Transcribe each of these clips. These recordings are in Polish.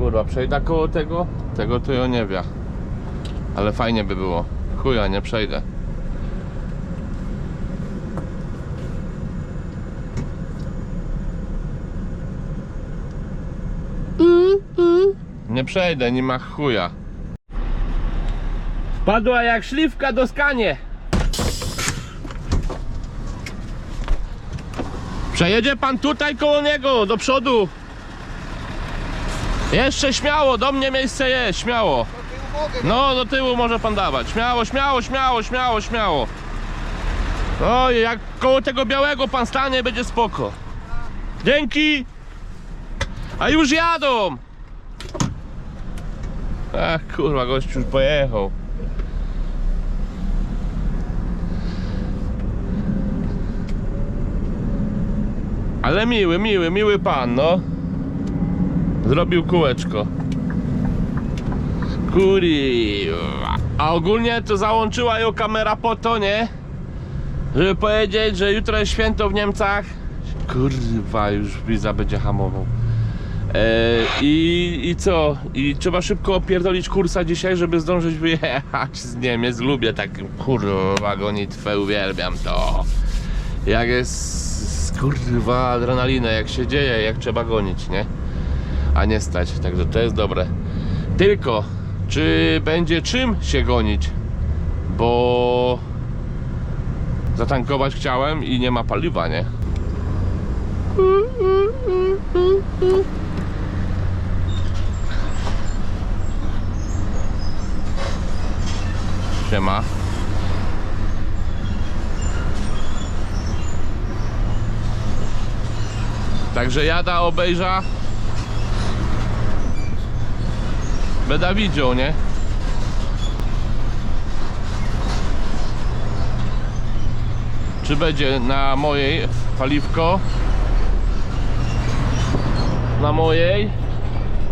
kurwa, przejdę koło tego? Tego to ja nie wie. Ale fajnie by było. Chuja, nie przejdę. Nie przejdę, nie ma chuja. Padła jak szlifka do skanie. Przejedzie pan tutaj koło niego, do przodu. Jeszcze śmiało, do mnie miejsce jest, śmiało. No, do tyłu może pan dawać. Śmiało, śmiało, śmiało, śmiało, śmiało. Oj, jak koło tego białego pan stanie, będzie spoko. Dzięki. A już jadą. Ach, kurwa, gościu już pojechał. Ale miły, miły, miły pan, no. Zrobił kółeczko. Kurwa. A ogólnie to załączyła ją kamera po to, nie? Żeby powiedzieć, że jutro jest święto w Niemcach. Kurwa, już Wiza będzie hamował. E, i, I co? I trzeba szybko opierdolić kursa dzisiaj, żeby zdążyć wyjechać z Niemiec. Lubię tak, kurwa, gonitwę, uwielbiam to. Jak jest, kurwa, adrenalina, jak się dzieje, jak trzeba gonić, nie? A nie stać, także to jest dobre. Tylko, czy będzie czym się gonić? Bo zatankować chciałem i nie ma paliwa, nie? Siema. Także jada obejrza. Będę widział, nie? Czy będzie na mojej paliwko? Na mojej?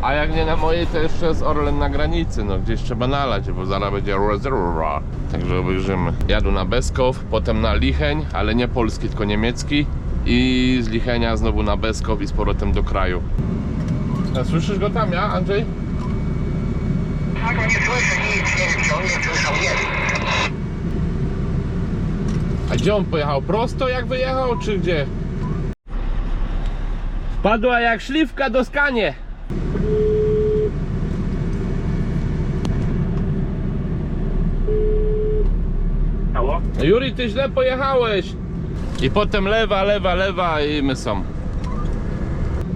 A jak nie na mojej, to jeszcze jest Orlen na granicy, no gdzieś trzeba nalać, bo zaraz będzie rezerwa. Także obejrzymy. Jadę na Beskow, potem na Licheń, ale nie polski, tylko niemiecki. I z Lichenia znowu na Beskow i z powrotem do kraju. A słyszysz go tam, ja, Andrzej? Nie słyszę nic, nie wiem, czy on nie słyszał, nie wiem. A gdzie on pojechał? Prosto jak wyjechał, czy gdzie? Padła jak szlifka do skanie. Halo? Juri, ty źle pojechałeś. I potem lewa, lewa, lewa i my są.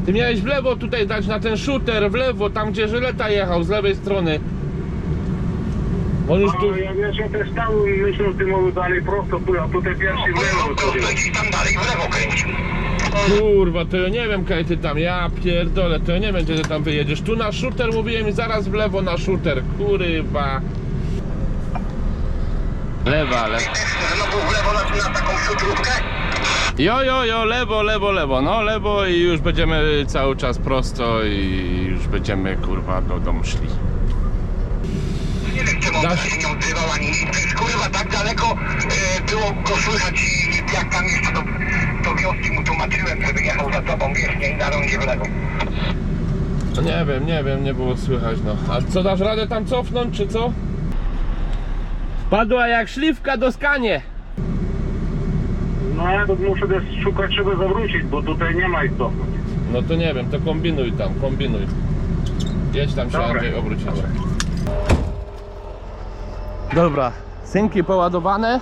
Ty miałeś w lewo tutaj dać na ten shooter, w lewo, tam gdzie Żyleta jechał, z lewej strony. On już tu... Ja wiesz, ja też tam myślę o tym mówię dalej prosto, tu- a tutaj pierwszy w lewo i gdzieś tam dalej w lewo kręcił. Kurwa, to ja nie wiem kaj ty tam, ja pierdolę, to ja nie wiem gdzie ty tam wyjedziesz. Tu na shooter mówiłem i zaraz w lewo na shooter, kurwa. Lewa, lewa. Znowu w lewo na, na taką szutrówkę. Jo, jo, jo, lewo, lewo, lewo, no lewo i już będziemy cały czas prosto i już będziemy kurwa do domu szli. Nie wiem, czemu on Dasz- się nie odzywał ani nic. Przecież kurwa tak daleko e, było go słychać i jak tam jeszcze do, do wioski mu tłumaczyłem, żeby jechał za tobą, wiesz, nie i na rondzie w lewo. No nie wiem, nie wiem, nie było słychać no. A co dasz radę tam cofnąć, czy co? Padła jak szlifka do skanie. No ja to muszę też szukać czego zawrócić, bo tutaj nie ma ich cofnąć. No to nie wiem, to kombinuj tam, kombinuj. Jedź tam się Dobra. Andrzej obrócić. Dobra, synki poładowane.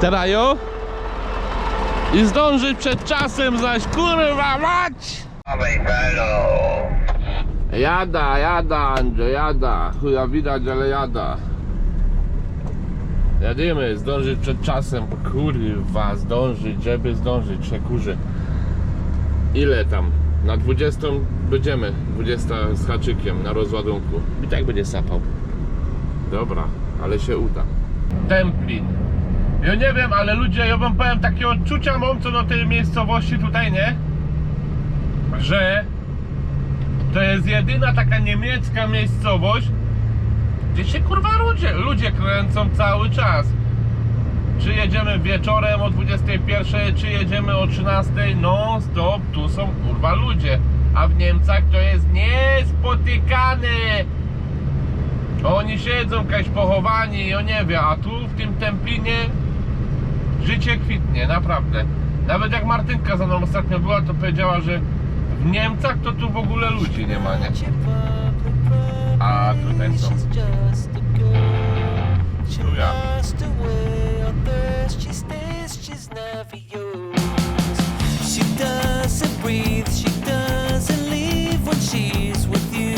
Teraz jo. I zdążyć przed czasem zaś kurwa mać! Jada, jada Andrzej, jada. Chuja widać, ale jada. Jadymy, zdążyć przed czasem. Kurwa, zdążyć, żeby zdążyć, się kurzy. Ile tam? Na 20 będziemy. 20 z haczykiem na rozładunku. I tak będzie sapał. Dobra, ale się uda. Templin. Ja nie wiem, ale ludzie, ja wam powiem, takie odczucia mam co do tej miejscowości tutaj, nie? Że to jest jedyna taka niemiecka miejscowość, gdzie się kurwa ludzie, ludzie kręcą cały czas. Czy jedziemy wieczorem o 21, czy jedziemy o 13, non stop, tu są kurwa ludzie. A w Niemcach to jest niespotykane. Oni siedzą kaś pochowani, ja nie wiem, a tu w tym Templinie życie kwitnie, naprawdę. Nawet jak Martynka za mną ostatnio była, to powiedziała, że w Niemcach to tu w ogóle ludzi nie ma, nie? A tutaj są. Tu ja. She doesn't breathe, she doesn't leave when she's with you.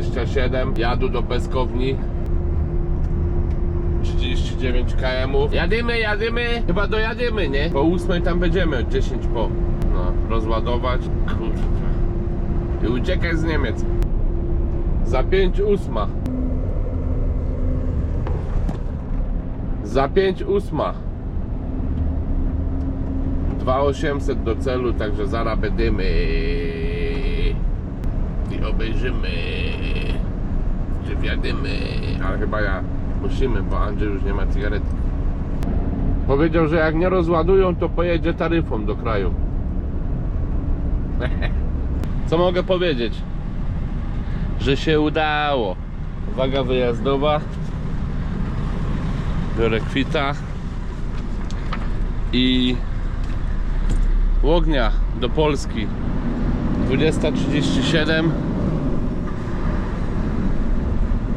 27 jadę do Peskowni 39 km. Jadymy, jadymy, chyba dojadymy, nie? po 8 tam będziemy, od 10 po. No, rozładować. Kurwa. I uciekać z Niemiec. Za 5 ósma. Za 5 ósma. 2800 do celu, także zaraz i obejrzymy wiadymy, ale chyba ja musimy, bo Andrzej już nie ma cygarety. Powiedział, że jak nie rozładują, to pojedzie taryfą do kraju. Co mogę powiedzieć? Że się udało. Uwaga wyjazdowa. Biorę kwita. I Łognia do Polski 20.37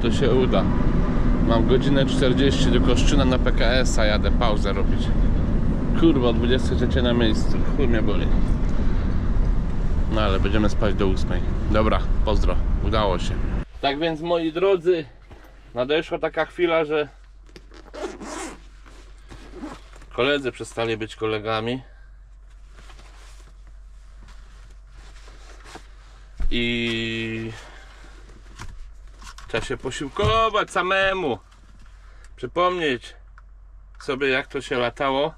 To się uda. Mam godzinę 40 do Koszczyna na PKS-a jadę pauzę robić. Kurwa, o 23 na miejscu. Chuj mnie boli. No ale będziemy spać do 8 Dobra, pozdro, udało się. Tak więc moi drodzy Nadeszła taka chwila, że Koledzy przestali być kolegami. I trzeba się posiłkować samemu. Przypomnieć sobie jak to się latało.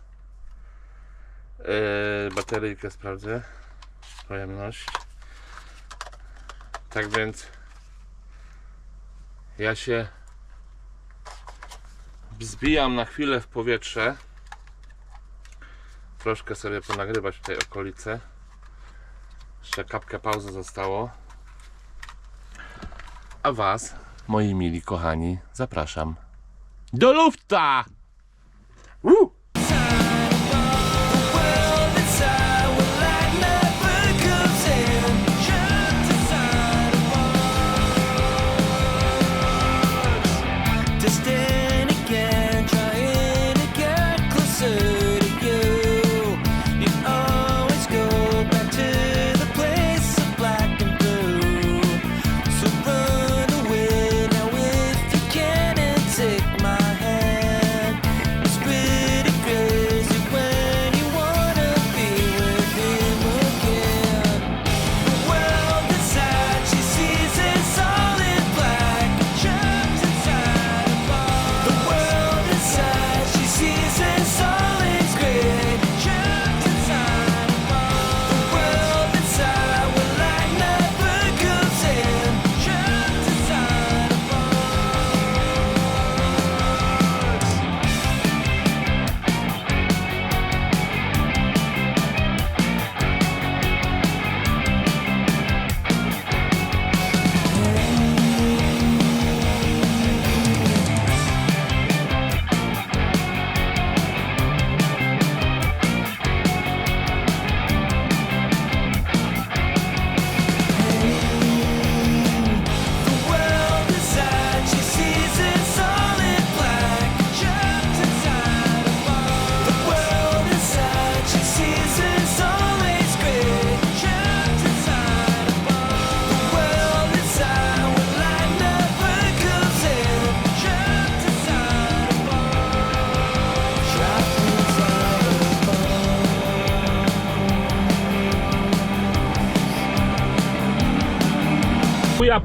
Yy, bateryjkę sprawdzę. Pojemność. Tak więc ja się wzbijam na chwilę w powietrze. Troszkę sobie ponagrywać tutaj okolice. Jeszcze kapkę pauzy zostało. A Was, moi mili kochani, zapraszam do lufta! Uh!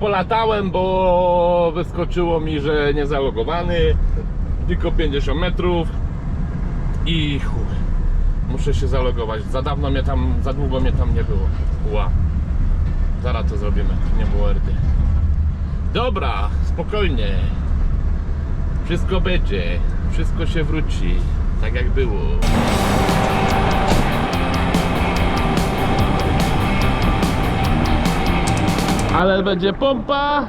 Polatałem, bo wyskoczyło mi, że nie zalogowany, tylko 50 metrów i chuj. Muszę się zalogować. Za dawno mnie tam, za długo mnie tam nie było. Ła. Zaraz to zrobimy. Nie było RD. Dobra, spokojnie. Wszystko będzie. Wszystko się wróci. Tak jak było. Ale będzie pompa.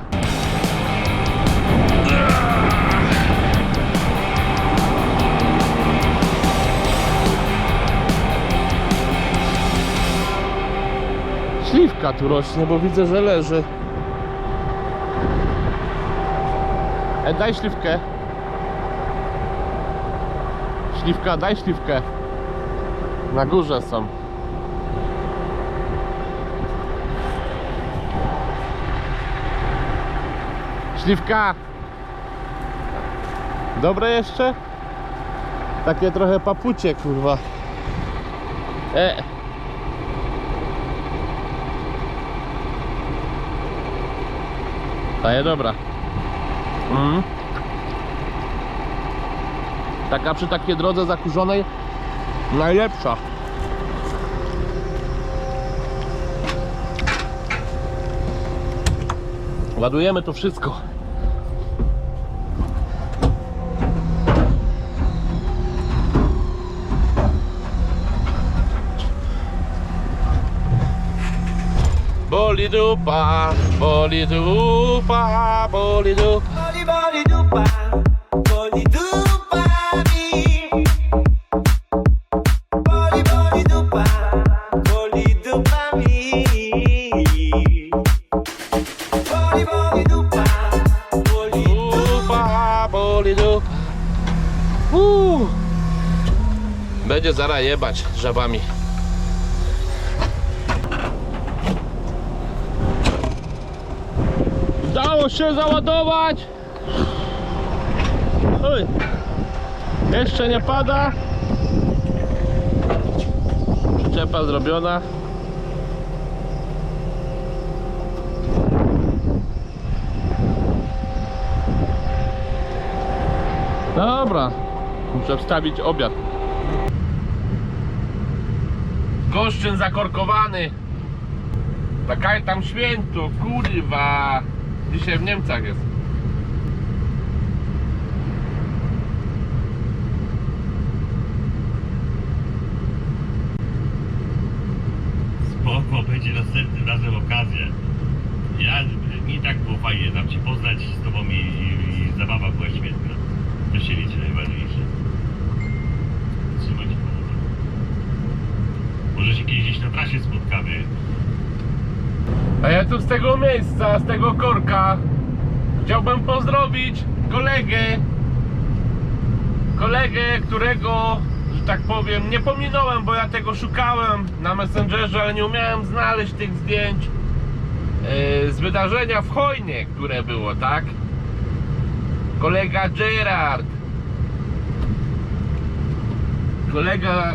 Śliwka tu rośnie, bo widzę, że leży. E, daj śliwkę. Śliwka, daj śliwkę. Na górze są. Śliwka! Dobre jeszcze? Takie trochę papucie, kurwa. E. Ta jest dobra. Mm. Taka przy takiej drodze zakurzonej najlepsza. Ładujemy to wszystko. Boli dupa, boli dupa, boli dupa. Boli, boli dupa, boli dupa mi. Boli, boli dupa, boli dupa mi. Boli, boli dupa, boli Dupa, boli dupa. Uuu. Będzie zaraz jebać żabami. Się załadować. Oj. Jeszcze nie pada. Przyczepa zrobiona. Dobra, muszę wstawić obiad. Goszczyn zakorkowany. Taka tam święto, kurwa. Dzisiaj w Niemcach jest. Spoko, będzie następnym razem okazja. Ja, mi tak było fajnie tam Cię poznać z Tobą i, i, i zabawa była świetna. To się liczy najważniejsze. Trzymaj się. Może się kiedyś gdzieś na trasie spotkamy. A ja tu z tego miejsca, z tego korka chciałbym pozdrowić kolegę. Kolegę, którego, że tak powiem, nie pominąłem, bo ja tego szukałem na Messengerze, ale nie umiałem znaleźć tych zdjęć e, z wydarzenia w Hojnie, które było, tak? Kolega Gerard. Kolega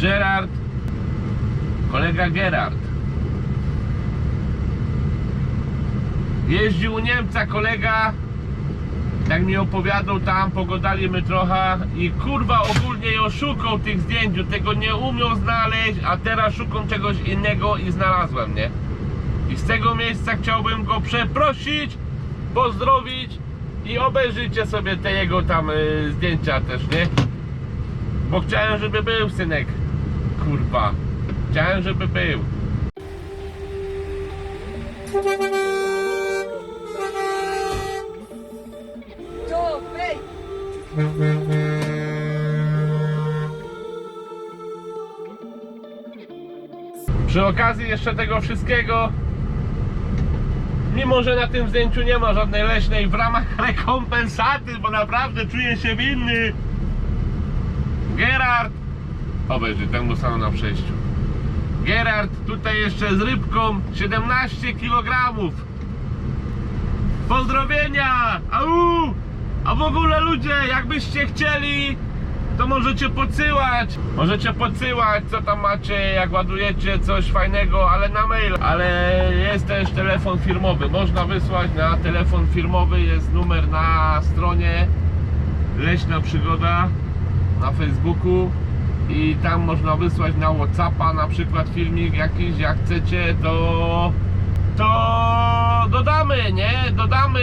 Gerard. Kolega Gerard. Jeździł u Niemca kolega, tak mi opowiadał tam, pogadaliśmy trochę i kurwa ogólnie ją szukał tych zdjęć, tego nie umiał znaleźć, a teraz szukam czegoś innego i znalazłem, nie? I z tego miejsca chciałbym go przeprosić, pozdrowić i obejrzyjcie sobie te jego tam y, zdjęcia też, nie? Bo chciałem, żeby był synek, kurwa. Chciałem, żeby był. Przy okazji jeszcze tego wszystkiego, mimo że na tym zdjęciu nie ma żadnej leśnej, w ramach rekompensaty, bo naprawdę czuję się winny, Gerard, obejrzyj, ten mu stanął na przejściu. Gerard tutaj jeszcze z rybką 17 kg. Pozdrowienia! Au! A w ogóle ludzie, jakbyście chcieli, to możecie podsyłać. Możecie podsyłać, co tam macie, jak ładujecie coś fajnego, ale na mail. Ale jest też telefon firmowy. Można wysłać na telefon firmowy. Jest numer na stronie Leśna Przygoda na Facebooku. i tam można wysłać na Whatsappa na przykład filmik jakiś, jak chcecie, to to dodamy, nie? Dodamy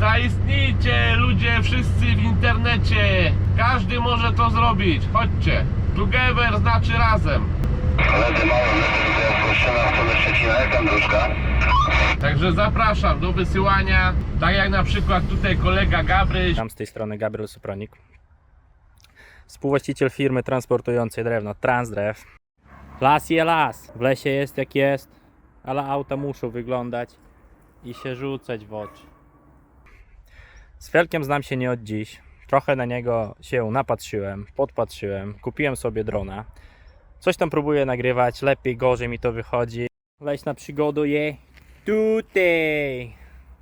zaistnijcie ludzie wszyscy w internecie każdy może to zrobić, chodźcie together znaczy razem Koledzy mało, w stronę Szczecina, jak tam dróżka? Także zapraszam do wysyłania, tak jak na przykład tutaj kolega Gabryś. Tam z tej strony Gabriel Supronik. Współwłaściciel firmy transportującej drewno Transdrew. Las je las. W lesie jest jak jest, ale auta muszą wyglądać i się rzucać w oczy. Z Felkiem znam się nie od dziś. Trochę na niego się napatrzyłem, podpatrzyłem, kupiłem sobie drona. Coś tam próbuję nagrywać, lepiej, gorzej mi to wychodzi. Leśna przygoda je tutaj.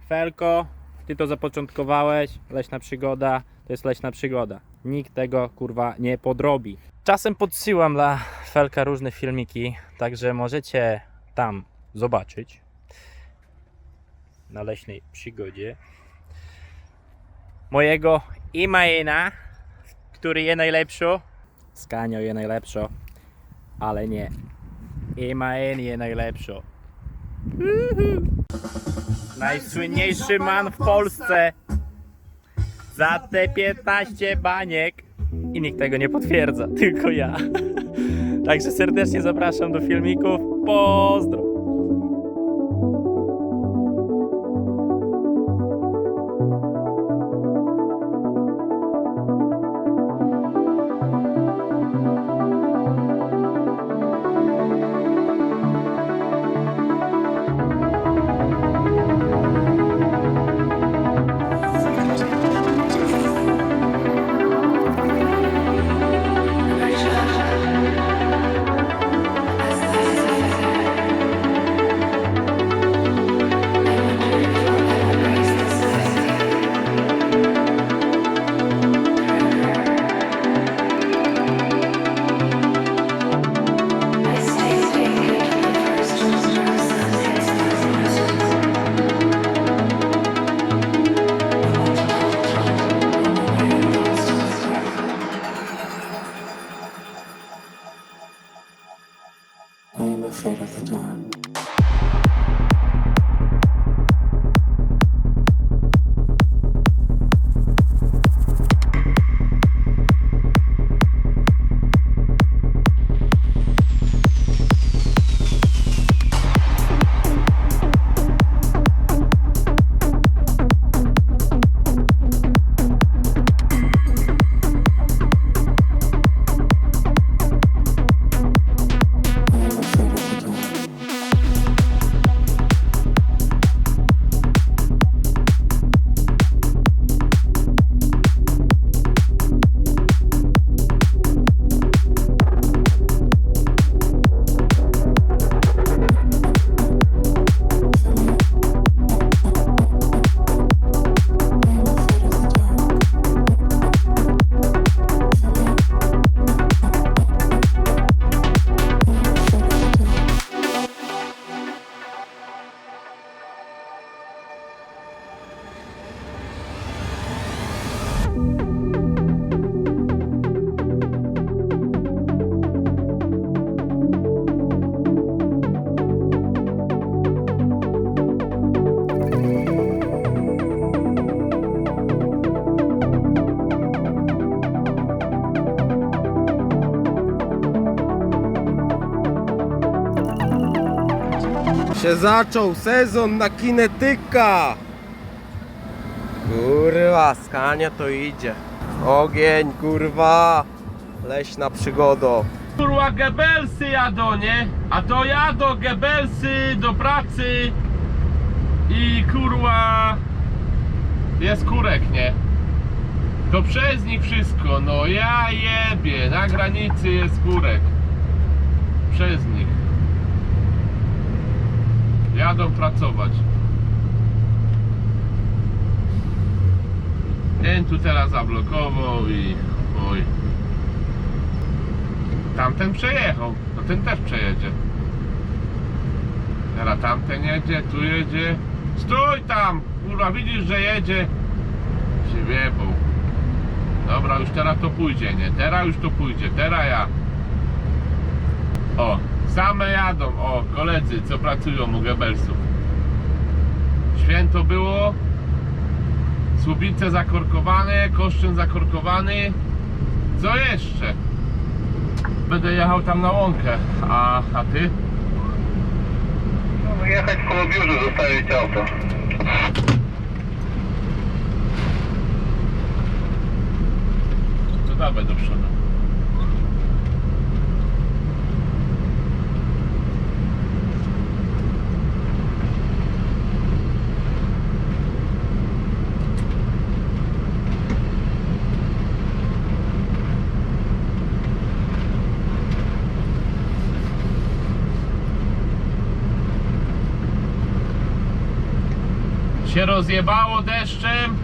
Felko, ty to zapoczątkowałeś, leśna przygoda, to jest leśna przygoda. Nikt tego kurwa nie podrobi. Czasem podsyłam dla Felka różne filmiki, także możecie tam zobaczyć na leśnej przygodzie mojego Imaina, który je najlepszy. Skanio je najlepszy, ale nie. Imain je najlepszy. Najsłynniejszy man w Polsce za te 15 baniek i nikt tego nie potwierdza, tylko ja. Także serdecznie zapraszam do filmików. Pozdro! Się zaczął sezon na kinetyka. Kurwa, skania to idzie. Ogień, kurwa. Leśna przygoda. Kurwa Gebelsy jadą, nie? A to jadą Gebelsy do pracy i kurwa jest kurek, nie? To przez nich wszystko, no ja jebie, na granicy jest kurek. Przez nich. Jadą pracować. Ten tu teraz zablokował i oj. Tamten przejechał, to ten też przejedzie. Teraz tamten jedzie, tu jedzie. Stój tam! Kurwa, widzisz, że jedzie. Się wiebał. Dobra, już teraz to pójdzie, nie? Teraz już to pójdzie, teraz ja. O, same jadą, o, koledzy, co pracują u Gebelsów. Święto było, Słubice zakorkowane, Koszczyn zakorkowany. Co jeszcze? Będę jechał tam na łąkę, a, a ty? No, jechać koło biurzu, zostawić auto. To dawaj do przodu. Się rozjebało deszczem.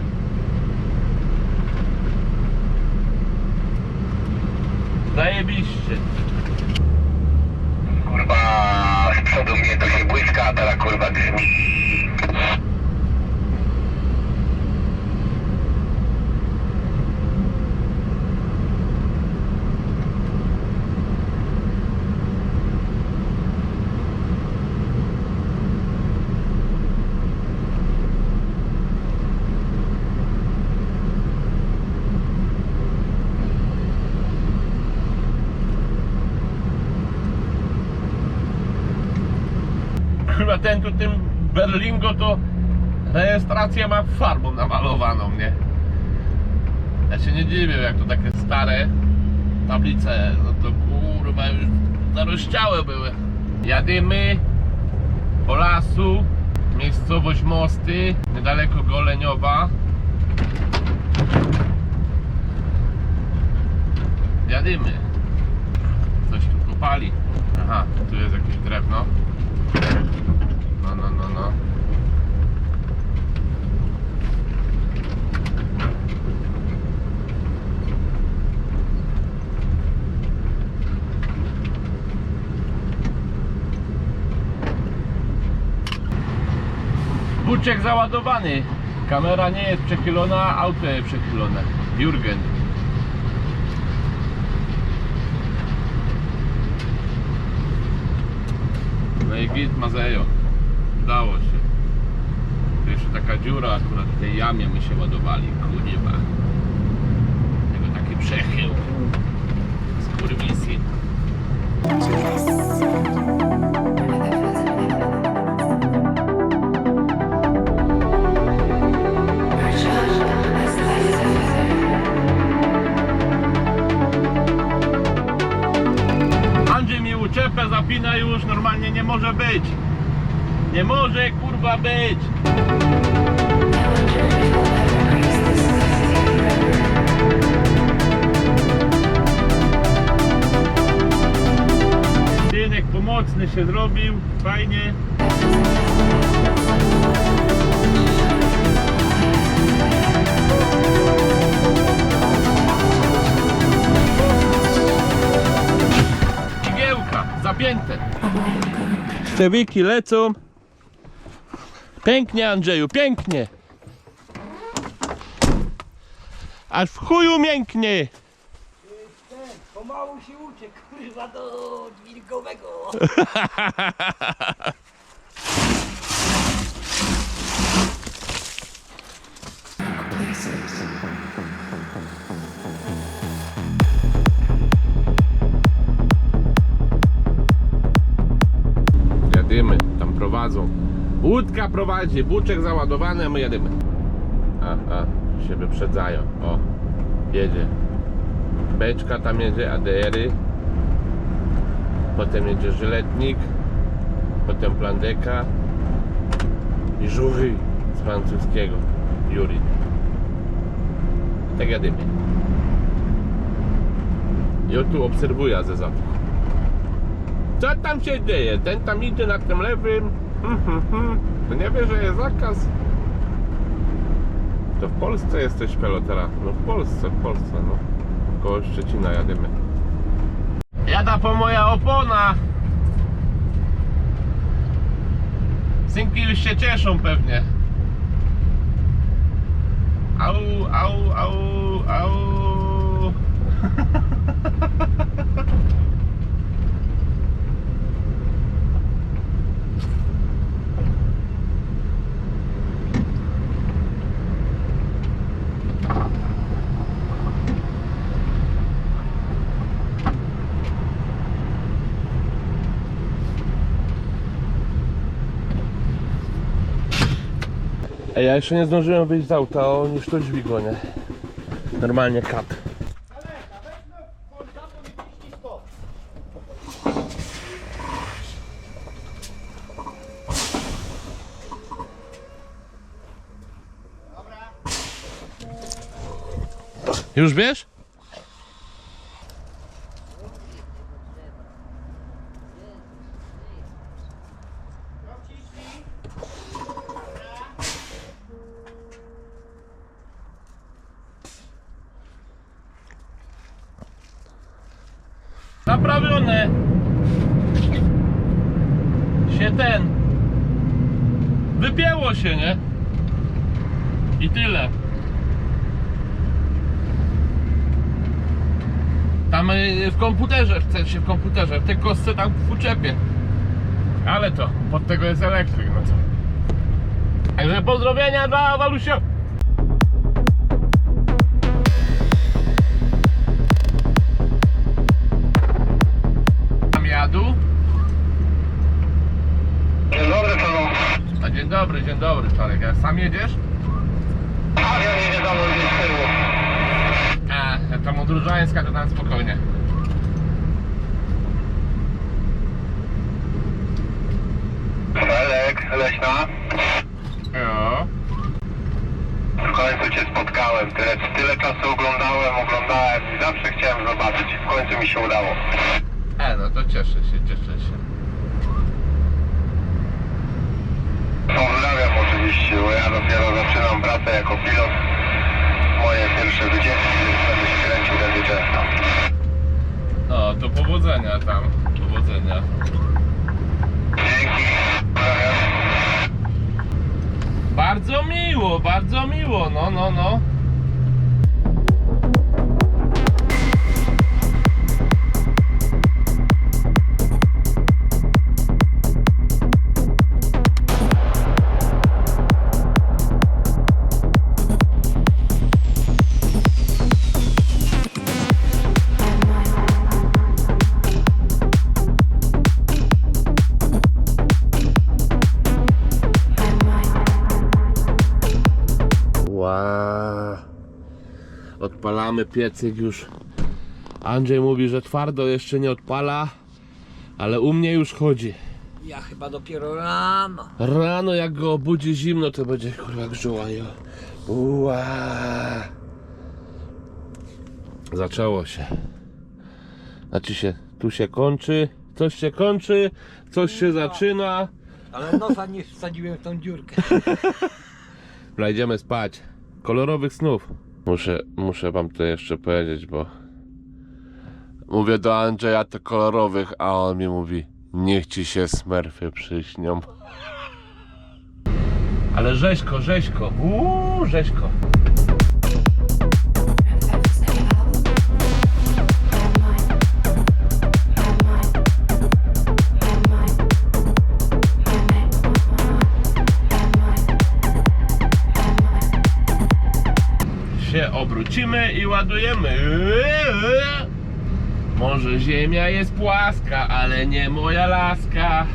Zajebiście. Kurwa, z przodu mnie to się błyska, a teraz kurwa grzmi. Tu tym Berlingo to rejestrację ma farbą namalowaną, nie? Ja się nie dziwię, jak to takie stare tablice, no to kurwa już zarościałe były. Jadymy po lasu, miejscowość Mosty, niedaleko Goleniowa. Jadymy. Coś tu kopali. Aha, tu jest jakieś drewno. No, no, no, no. Buczek załadowany. Kamera nie jest przechylona, auto jest przechylone. Jurgen. No i git Mazejo. Udało się. Tu jeszcze taka dziura akurat w tej jamie my się ładowali. Kurwa. Tego taki przechył. Skurwisy. Andrzej mi uczepę zapina już, normalnie nie może być. Nie może kurwa być. Synek pomocny się zrobił, fajnie. Igiełka, zapięte. Stewiki lecą. Pięknie Andrzeju, pięknie. Aż w chuju mięknie. Pomału się uciekł, kurwa, do dźwigowego. Jadymy, tam prowadzą. Łódka prowadzi, buczek załadowany, my jadymy. A, a, się wyprzedzają. O, jedzie. Beczka tam jedzie, ADR-y. Potem jedzie żyletnik. Potem plandeka. I żury z francuskiego. Juri. Tak jadymy. On tu obserwuje ze zatku. Co tam się dzieje? Ten tam idzie na tym lewym. To nie wie, że jest zakaz. To w Polsce jesteś pelotera. No w Polsce, w Polsce, no. Koło Szczecina jadymy. Jada po moja opona. Synki już się cieszą pewnie. Au, au, au, au. Ej, ja jeszcze nie zdążyłem wyjść z auta, a on już to drzwi gonię. Normalnie kat. Już wiesz? Naprawione. Się ten. Wypięło się, nie? I tyle. Tam y, w komputerze, chce się w komputerze, w tej kostce tam w uczepie. Ale to, pod tego jest elektryk, no co. Także pozdrowienia dla Walusia. Dzień dobry, dzień dobry Czarek. A sam jedziesz? A ja nie wiadomo gdzie z tyłu. A, tam od Różańska to tam spokojnie. Elek, Leśna. Jo. W końcu cię spotkałem. Tyle, tyle czasu oglądałem, oglądałem i zawsze chciałem zobaczyć w końcu mi się udało. E, no to cieszę się, cieszę się. Oczywiście, bo ja dopiero zaczynam pracę jako pilot. Moje pierwsze wycieczki, więc będę się kręcił będzie często. No, to powodzenia tam. Powodzenia. Dzięki. Bardzo miło, bardzo miło, no, no, no. Odpalamy piecyk już. Andrzej mówi, że twardo jeszcze nie odpala, ale u mnie już chodzi. Ja chyba dopiero rano. Rano jak go obudzi zimno, to będzie kurwa grzołajo. Ua. Zaczęło się. Znaczy się, tu się kończy, coś się kończy, coś się zaczyna. Ale nosa nie wsadziłem w tą dziurkę. Dobra, idziemy spać. Kolorowych snów. Muszę, muszę wam to jeszcze powiedzieć, bo mówię do Andrzeja to kolorowych, a on mi mówi niech ci się smerfy przyśnią. Ale rzeźko, rzeźko, uuu, rzeźko. Się obrócimy i ładujemy. Może ziemia jest płaska, ale nie moja laska.